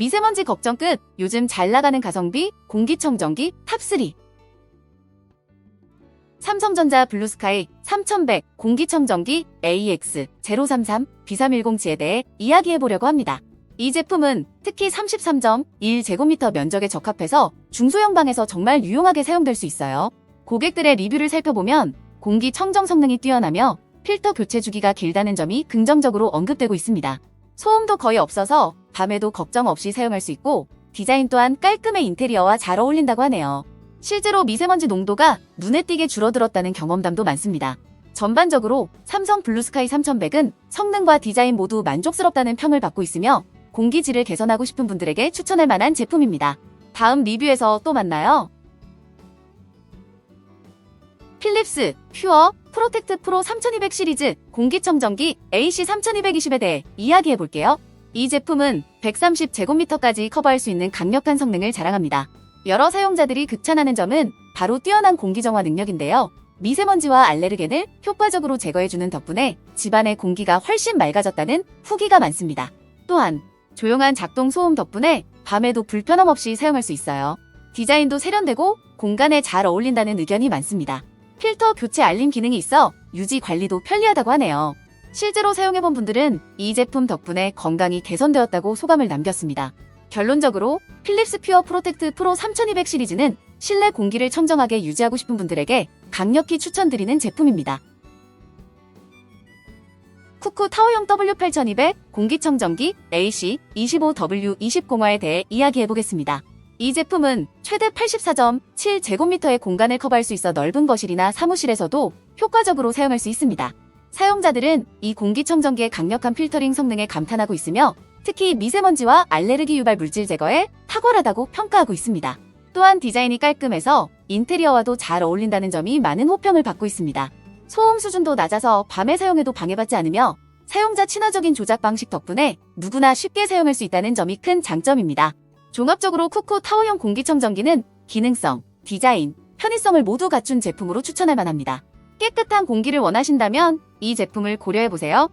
미세먼지 걱정 끝. 요즘 잘 나가는 가성비 공기청정기 탑3. 삼성전자 블루스카이 3100 공기청정기 AX033 B310G에 대해 이야기해 보려고 합니다. 이 제품은 특히 33.1제곱미터 면적에 적합해서 중소형 방에서 정말 유용하게 사용될 수 있어요. 고객들의 리뷰를 살펴보면 공기 청정 성능이 뛰어나며 필터 교체 주기가 길다는 점이 긍정적으로 언급되고 있습니다. 소음도 거의 없어서 밤에도 걱정 없이 사용할 수 있고 디자인 또한 깔끔해 인테리어와 잘 어울린다고 하네요. 실제로 미세먼지 농도가 눈에 띄게 줄어들었다는 경험담도 많습니다. 전반적으로 삼성 블루스카이 3100은 성능과 디자인 모두 만족스럽다는 평을 받고 있으며 공기질을 개선하고 싶은 분들에게 추천할 만한 제품입니다. 다음 리뷰에서 또 만나요. 필립스 퓨어 프로텍트 프로 3200 시리즈 공기청정기 AC 3220에 대해 이야기해 볼게요. 이 제품은 130제곱미터까지 커버할 수 있는 강력한 성능을 자랑합니다. 여러 사용자들이 극찬하는 점은 바로 뛰어난 공기 정화 능력인데요. 미세먼지와 알레르겐을 효과적으로 제거해주는 덕분에 집안의 공기가 훨씬 맑아졌다는 후기가 많습니다. 또한 조용한 작동 소음 덕분에 밤에도 불편함 없이 사용할 수 있어요. 디자인도 세련되고 공간에 잘 어울린다는 의견이 많습니다. 필터 교체 알림 기능이 있어 유지 관리도 편리하다고 하네요. 실제로 사용해본 분들은 이 제품 덕분에 건강이 개선되었다고 소감을 남겼습니다. 결론적으로 필립스 퓨어 프로텍트 프로 3200 시리즈는 실내 공기를 청정하게 유지하고 싶은 분들에게 강력히 추천드리는 제품입니다. 쿠쿠 타워형 W8200 공기청정기 AC 25W20공화에 대해 이야기해보겠습니다. 이 제품은 최대 84.7제곱미터의 공간을 커버할 수 있어 넓은 거실이나 사무실에서도 효과적으로 사용할 수 있습니다. 사용자들은 이 공기청정기의 강력한 필터링 성능에 감탄하고 있으며 특히 미세먼지와 알레르기 유발 물질 제거에 탁월하다고 평가하고 있습니다. 또한 디자인이 깔끔해서 인테리어와도 잘 어울린다는 점이 많은 호평을 받고 있습니다. 소음 수준도 낮아서 밤에 사용해도 방해받지 않으며 사용자 친화적인 조작 방식 덕분에 누구나 쉽게 사용할 수 있다는 점이 큰 장점입니다. 종합적으로 쿠쿠 타워형 공기청정기는 기능성, 디자인, 편의성을 모두 갖춘 제품으로 추천할 만합니다. 깨끗한 공기를 원하신다면 이 제품을 고려해보세요.